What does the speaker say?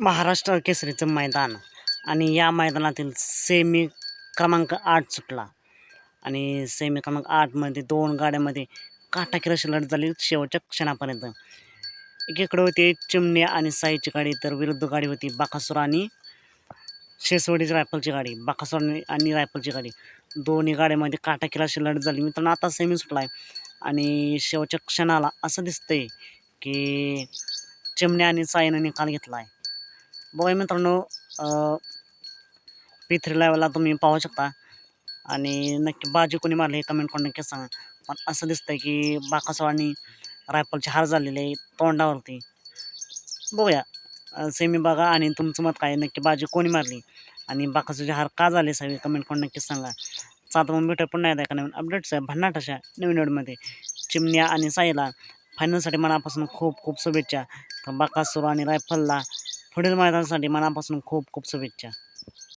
महाराष्ट्र केसरीचं मैदान. आणि या मैदानातील सेमी क्रमांक आठ सुटला. आणि सेमी क्रमांक आठमध्ये दोन गाड्यामध्ये काटाकीर अशी लढत झाली शेवटच्या क्षणापर्यंत. एकीकडे होती चिमण्या आणि साईची गाडी तर विरुद्ध गाडी होती बाकासुर आणि शेसवडीची रायफलची गाडी बाकासुर आणि- रायफलची गाडी. दोन्ही गाड्यामध्ये काटाकीर अशी लढत झाली. मित्रांनो आता सेमी सुटला आहे आणि शेवटच्या क्षणाला असं दिसतंय की चिमण्या आणि साईनं निकाल घेतला आहे बघा मित्रांनो पी थ्री लेवलला तुम्ही पाहू शकता. आणि नक्की बाजी कोणी मारली हे कमेंट करून नक्की सांगा. पण असं दिसतंय की बाकासवाड आणि रायफलचे हार झालेले आहे तोंडावरती. बघूया. सेमी बघा आणि तुमचं मत काय? नक्की बाजी कोणी मारली? आणि बाकासूचे हार का झाले सगळे कमेंट करून नक्की सांगा. सात मग मीटर पुन्हा एकदा नवीन अपडेट्स आहे भन्नाट अशा नवीन व्हिडिओमध्ये चिमण्या आणि साईला फायनलसाठी मनापासून खूप खूप शुभेच्छा. तर बाकासूर आणि रायफलला पुढील मैदानासाठी मनापासून खूप खूप शुभेच्छा.